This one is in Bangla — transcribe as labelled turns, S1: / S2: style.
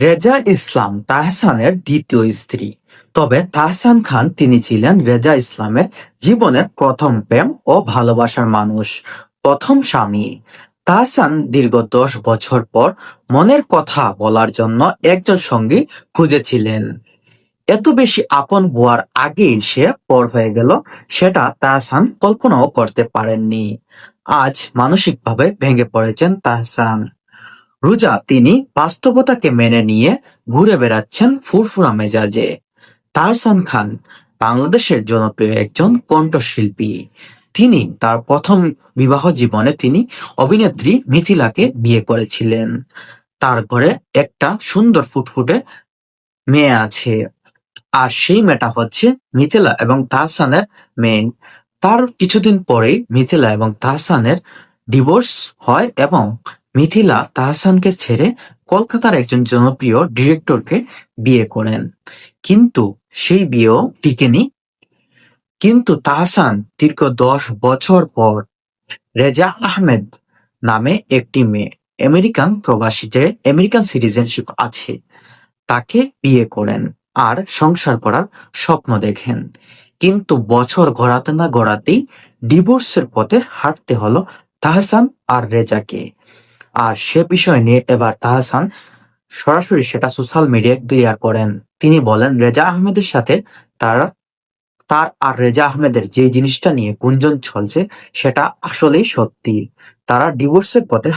S1: রেজা ইসলাম তাহসানের দ্বিতীয় স্ত্রী। তবে তাহসান খান তিনি ছিলেন রেজা ইসলামের জীবনের প্রথম প্রেম ও ভালোবাসার মানুষ, প্রথম স্বামী। তাহসান দীর্ঘ দশ বছর পর মনের কথা বলার জন্য একজন সঙ্গী খুঁজেছিলেন। এত বেশি আপন হওয়ার আগেই সে পর হয়ে গেল, সেটা তাহসান কল্পনাও করতে পারেননি। আজ মানসিকভাবে ভেঙে পড়েছেন তাহসান। রোজা তিনি বাস্তবতাকে মেনে নিয়ে ঘুরে বেড়াচ্ছেন ফুরফুরা মেজাজে। তাহসান খান বাংলাদেশের জনপ্রিয় একজন কণ্ঠশিল্পী। তিনি তার প্রথম বিবাহ জীবনে তিনি অভিনেত্রী মিথিলাকে বিয়ে করেছিলেন। তার ঘরে একটা সুন্দর ফুটফুটে মেয়ে আছে। আর সেই মেয়েটা হচ্ছে মিথিলা এবং তাহসানের মেয়ে। তার কিছুদিন পরেই মিথিলা এবং তাহসানের ডিভোর্স হয় এবং মিথিলা তাহসানকে ছেড়ে কলকাতার একজন জনপ্রিয় ডিরেক্টরকে বিয়ে করেন। কিন্তু সেই বিয়েও টিকেনি। কিন্তু তাহসান দীর্ঘ দশ বছর পর রেজা আহমেদ নামে একটি মেয়ে, আমেরিকান প্রবাসীদের আমেরিকান সিটিজেনশিপ আছে, তাকে বিয়ে করেন আর সংসার করার স্বপ্ন দেখেন। কিন্তু বছর গড়াতে না গড়াতেই ডিভোর্সের পথে হাঁটতে হলো তাহসান আর রেজাকে। আর সে বিষয় নিয়ে এবার তাহসান সরাসরি সেটা সোশ্যাল মিডিয়ায় ক্লিয়ার করেন। তিনি বলেন, রেজা আহমেদের সাথে তার তার আর রেজা আহমেদের যে জিনিসটা নিয়ে গুঞ্জন চলছে সেটা আসলেই সত্যি। তারা ডিভোর্সের পথে